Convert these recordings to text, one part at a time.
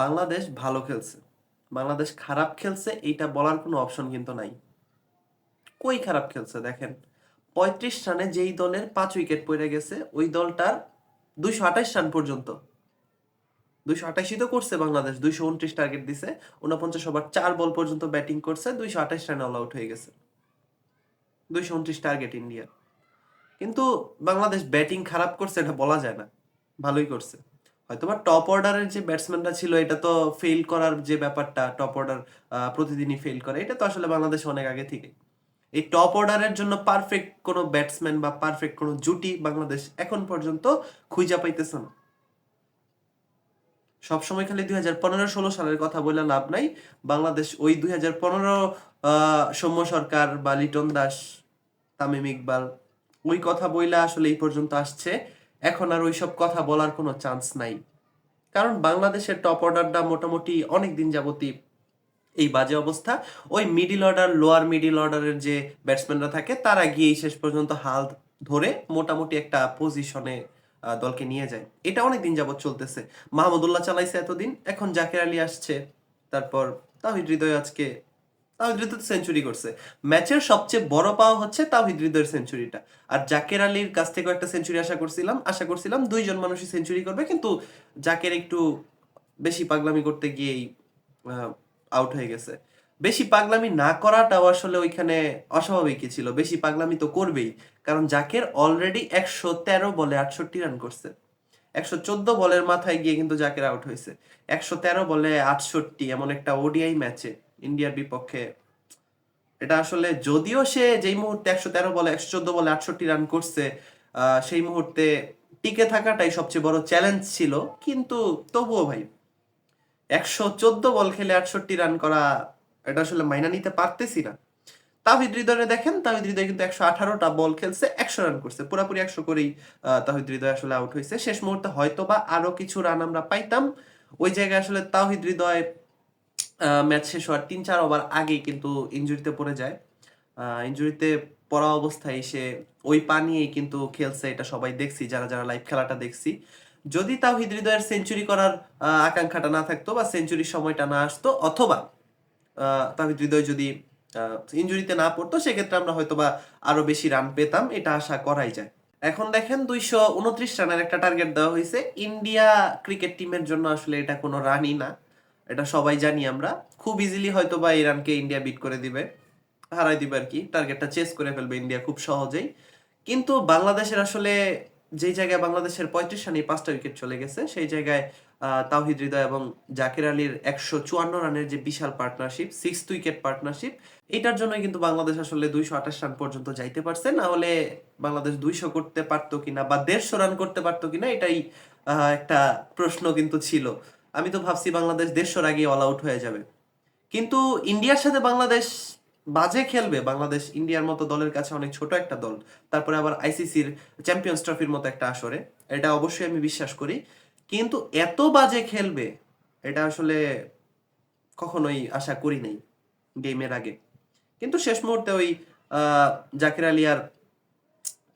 বাংলাদেশ ভালো খেলছে। বাংলাদেশ খারাপ খেলছে, এইটা বলার কোনো অপশন কিন্তু নাই। কই খারাপ খেলছে দেখেন? পঁয়ত্রিশ রানে যেই দলের পাঁচ উইকেট পড়ে গেছে, ওই দলটার দুইশো আঠাশ রান পর্যন্ত। দুইশো আঠাশই তো করছে বাংলাদেশ, দুইশো উনত্রিশ টার্গেট দিছে উনপঞ্চাশ ওভার চার বল পর্যন্ত ব্যাটিং করছে, দুইশো আঠাশ রানে অল আউট হয়ে গেছে। দুইশো উনত্রিশ টার্গেট ইন্ডিয়া কিন্তু বাংলাদেশ ব্যাটিং খারাপ করছে এটা বলা যায় না, ভালোই করছে। হয়তোবা টপ অর্ডারের যে ব্যাটসম্যানরা ছিল, এটা তো ফেল করার যে ব্যাপারটা টপ অর্ডার প্রতিদিনই ফেল করে, এটা তো আসলে বাংলাদেশ অনেক আগে থেকে। এই টপ অর্ডারের জন্য পারফেক্ট কোনো ব্যাটসম্যান বা পারফেক্ট কোনো জুটি বাংলাদেশ এখন পর্যন্ত খুঁজা পাইতেছে না। সবসময় খালি দুই হাজার পনেরো ষোলো সালের কথা বলে লাভ নাই। বাংলাদেশ ওই দুই হাজার পনেরো সৌম্য সরকার বা লিটন দাস, তামিম ইকবাল, ওই কথা বইলা আসলে এই পর্যন্ত আসছে। এখন আর ওইসব কথা বলার কোনো চান্স নাই। কারণ বাংলাদেশের টপ অর্ডারটা মোটামুটি অনেক দিন যাবতই এই বাজে অবস্থা। ওই মিডিল অর্ডার লোয়ার মিডিল অর্ডারের যে ব্যাটসম্যানরা থাকে, তারা গিয়েই শেষ পর্যন্ত হাল ধরে মোটামুটি একটা পজিশনে দলকে নিয়ে যায়। এটা অনেক দিন যাবত চলতেছে। মাহমুদুল্লাহ চালাইছে এতদিন। এখন জাকের আলী আসছে। তারপর তাহিদ হৃদয় আজকে তাহিদ হৃদয় সেঞ্চুরি করছে। ম্যাচের সবচেয়ে বড় পাওয়া হচ্ছে তাহিদ হৃদয়ের সেঞ্চুরিটা আর জাকের আলীর কাছ থেকেও একটা সেঞ্চুরি আশা করছিলাম আশা করছিলাম দুইজন মানুষই সেঞ্চুরি করবে, কিন্তু জাকের একটু বেশি পাগলামি করতে গিয়েই আউট হয়ে গেছে। বেশি পাগলামি না করাটাও আসলে ওইখানে অস্বাভাবিকই ছিল। বেশি পাগলামি তো করবেই, কারণ জাকের অলরেডি একশো তেরো বলে আটষট্টি রান করছে। একশো চোদ্দ বলের মাথায় গিয়ে কিন্তু জাকের আউট হয়েছে। একশো তেরো বলে আটষট্টি, এমন একটা ওডিআই ম্যাচে ইন্ডিয়ার বিপক্ষে। এটা আসলে যদিও সে যেই মুহূর্তে একশো তেরো বলে, একশো চোদ্দ বলে আটষট্টি রান করছে সেই মুহূর্তে টিকে থাকাটাই সবচেয়ে বড় চ্যালেঞ্জ ছিল। কিন্তু তবুও ভাই, একশো চোদ্দ বল খেলে আটষট্টি রান করা এটা আসলে মাইনা নিতে পারতেছি না। তাহিদ হৃদয়ে দেখেন, তাহিদ হৃদয় কিন্তু একশো আঠারোটা বল খেলছে, একশো রান করছে। পুরাপুরি একশো করেই তাহিদ হৃদয় আসলে আউট হয়েছে। শেষ মুহূর্তে হয়তো বা আরও কিছু রান আমরা পাইতাম। ওই জায়গায় আসলে তাহিদ হৃদয় ম্যাচ শেষ হওয়ার তিন চার ওভার আগেই কিন্তু ইঞ্জুরিতে পড়ে যায়। ইঞ্জুরিতে পড়া অবস্থায় সে ওই পা নিয়েই কিন্তু খেলছে এটা সবাই দেখছি, যারা যারা লাইভ খেলাটা দেখছি। যদি তাও হৃদয়ের সেঞ্চুরি করার আকাঙ্ক্ষাটা না থাকতো বা সেঞ্চুরির সময়টা না আসতো, অথবা তাহিদ হৃদয় যদি ইঞ্জুরিতে না পড়তো, সেক্ষেত্রে আমরা হয়তো বা আরও বেশি রান পেতাম, এটা আশা করাই যায়। এখন দেখেন দুইশো উনত্রিশ রানের একটা টার্গেট দেওয়া হয়েছে। ইন্ডিয়া ক্রিকেট টিমের জন্য আসলে এটা কোনো রানই না। এটা সবাই জানি আমরা। খুব ইজিলি হয়তো বা এই রানকে ইন্ডিয়া বিট করে দিবে হারাই দিবে আর কি। টার্গেটটা চেস করে ফেলবে ইন্ডিয়া খুব সহজেই। কিন্তু বাংলাদেশের আসলে যেই জায়গায় বাংলাদেশের পঁয়ত্রিশ রানে পাঁচটা উইকেট চলে গেছে, সেই জায়গায় তাওহিদ হৃদয় এবং জাকির আলীর একশো চুয়ান্ন রানের যে বিশাল পার্টনারশিপ সিক্স উইকেট পার্টনারশিপ এটার জন্য কিন্তু বাংলাদেশ আসলে দুইশো আঠাশ রান পর্যন্ত যাইতে পারছে। না হলে বাংলাদেশ দুইশো করতে পারতো কিনা বা দেড়শো রান করতে পারতো কিনা, এটাই একটা প্রশ্ন কিন্তু ছিল। আমি তো ভাবছি বাংলাদেশ দেড়শোর আগে অল আউট হয়ে যাবে। কিন্তু ইন্ডিয়ার সাথে বাংলাদেশ বাজে খেলবে। বাংলাদেশ ইন্ডিয়ার মতো দলের কাছে অনেক ছোট একটা দল। তারপরে আবার আইসিসির চ্যাম্পিয়ন্স ট্রফির মতো একটা আসরে। এটা অবশ্যই আমি বিশ্বাস করি। কিন্তু এত বাজে খেলবে, এটা আসলে কখনোই আশা করি নাই গেমের আগে। কিন্তু শেষ মুহূর্তে ওই জাকির আলী আর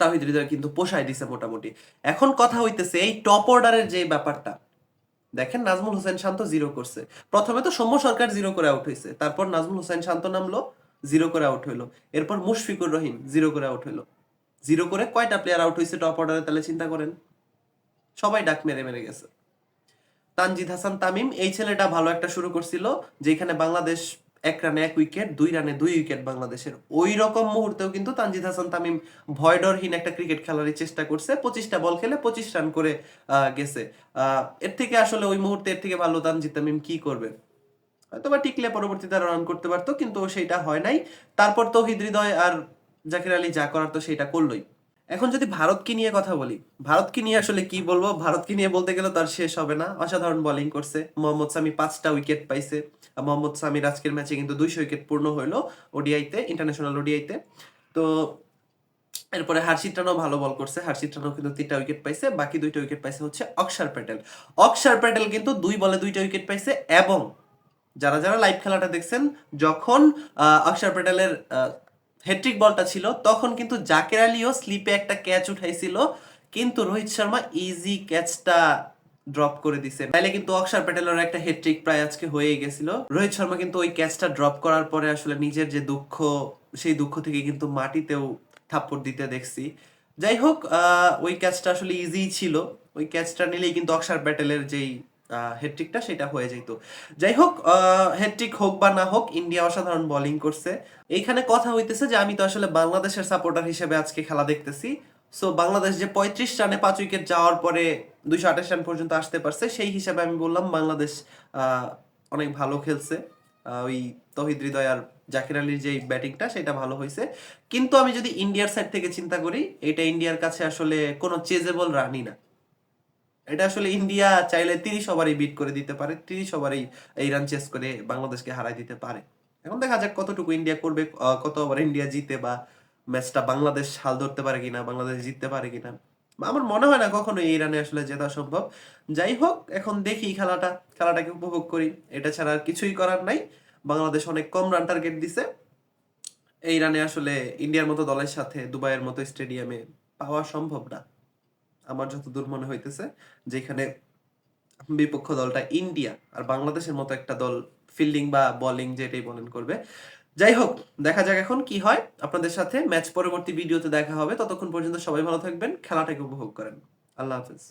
তাহিদ হৃদয় কিন্তু পোষায় দিছে মোটামুটি। এখন কথা হইতেছে এই টপ অর্ডারের যে ব্যাপারটা দেখেন নাজমুল হোসেন শান্ত জিরো করছে। প্রথমে তো সৌম্য সরকার জিরো করে আউট হয়েছে। তারপর নাজমুল হোসেন শান্ত নামলো জিরো করে আউট হইল এরপর মুশফিকুর রহিম জিরো করে আউট হইল জিরো করে কয়টা প্লেয়ার আউট হয়েছে টপ অর্ডারে তাহলে চিন্তা করেন। সবাই ডাক মেরে মেরে গেছে। তানজিদ হাসান তামিম, এই ছেলেটা ভালো একটা শুরু করছিল, যেখানে বাংলাদেশ এক রানে এক উইকেট, দুই রানে দুই উইকেট বাংলাদেশের। ওই রকম মুহূর্তেও কিন্তু তানজিদ হাসান তামিম ভয়ডরহীন একটা ক্রিকেট খেলারই চেষ্টা করছে। পঁচিশটা বল খেলে পঁচিশ রান করে গেছে। এর থেকে আসলে ওই মুহূর্তে এর থেকে ভালো তানজিদ তামিম কি করবে? হয়তো বা টিকলে পরবর্তীতে রান করতে পারতো, কিন্তু সেইটা হয় নাই। তারপর তো হৃদয় আর জাকির আলী যা করার তো সেটা করলোই। এখন যদি ভারতকে নিয়ে কথা বলি, ভারতকে নিয়ে আসলে কি বলব? ভারতকে নিয়ে বলতে গেলে তার শেষ হবে না। অসাধারণ বোলিং করছে। মোহাম্মদ সামি পাঁচটা উইকেট পাইছে। মোহাম্মদ সামির আজকের ম্যাচে কিন্তু দুইশো উইকেট পূর্ণ হইল ওডিআইতে ইন্টারন্যাশনাল ওডিআইতে। তো এরপরে হার্ষিত রানও ভালো বল করছে। হার্ষিত রানও কিন্তু তিনটা উইকেট পাইছে। বাকি দুইটা উইকেট পাইছে হচ্ছে অক্ষার প্যাটেল। অক্ষার প্যাটেল কিন্তু দুই বলে দুইটা উইকেট পাইছে এবং যারা যারা লাইভ খেলাটা দেখছেন, যখন অক্ষর প্যাটেলের হেট্রিক বলটা ছিল, তখন কিন্তু জাকের আলীও স্লিপে একটা ক্যাচ উঠাইছিল, কিন্তু রোহিত শর্মা ইজি ক্যাচটা ড্রপ করে দিছে। তাইলে কিন্তু অক্ষর প্যাটেলের একটা হেট্রিক প্রায় আজকে হয়েই গেছিল। রোহিত শর্মা কিন্তু ওই ক্যাচটা ড্রপ করার পরে আসলে নিজের যে দুঃখ, সেই দুঃখ থেকে কিন্তু মাটিতেও থাপ্পড় দিতে দেখছি। যাই হোক ওই ক্যাচটা আসলে ইজি ছিল। ওই ক্যাচটা নিলেই কিন্তু অক্ষর প্যাটেলের যেই হেট্রিকটা সেটা হয়ে যেত। যাই হোক হেট্রিক হোক বা না হোক, ইন্ডিয়া অসাধারণ বোলিং করছে। এইখানে কথা হইতেছে যে, আমি তো আসলে বাংলাদেশের সাপোর্টার হিসেবে আজকে খেলা দেখতেছি। সো বাংলাদেশ যে পঁয়ত্রিশ রানে পাঁচ উইকেট যাওয়ার পরে দুইশো আঠাশ রান পর্যন্ত আসতে পারছে, সেই হিসাবে আমি বললাম বাংলাদেশ অনেক ভালো খেলছে। ওই তহিদ হৃদয় আর জাকির আলীর যে ব্যাটিংটা সেটা ভালো হয়েছে কিন্তু আমি যদি ইন্ডিয়ার সাইড থেকে চিন্তা করি, এটা ইন্ডিয়ার কাছে আসলে কোনো চেজেবল রানই না। এটা আসলে ইন্ডিয়া চাইলে তিরিশ ওভারই বিট করে দিতে পারে তিরিশ ওভারেই এই রান চেস করে বাংলাদেশকে হারাই দিতে পারে। এখন দেখা যাক কতটুকু ইন্ডিয়া করবে কত ওভার ইন্ডিয়া জিতে বা ম্যাচটা বাংলাদেশ হাল ধরতে পারে কিনা, বাংলাদেশ জিততে পারে কিনা। আমার মনে হয় না কখনো এই রানে আসলে জেতা সম্ভব। যাই হোক, এখন দেখি খেলাটা, খেলাটাকে উপভোগ করি। এটা ছাড়া আর কিছুই করার নাই। বাংলাদেশ অনেক কম রান টার্গেট দিছে। এই রানে আসলে ইন্ডিয়ার মতো দলের সাথে দুবাইয়ের মতো স্টেডিয়ামে পাওয়া সম্ভব না। আমার যতদূর মনে হইতেছে, যেখানে বিপক্ষ দলটা ইন্ডিয়া আর বাংলাদেশের মতো একটা দল ফিল্ডিং বা বলিং যেটাই বলেন করবে। যাই হোক, দেখা যাক এখন কি হয়। আপনাদের সাথে ম্যাচ পরবর্তী ভিডিওতে দেখা হবে। ততক্ষণ পর্যন্ত সবাই ভালো থাকবেন, খেলাটাকে উপভোগ করেন। আল্লাহ হাফেজ।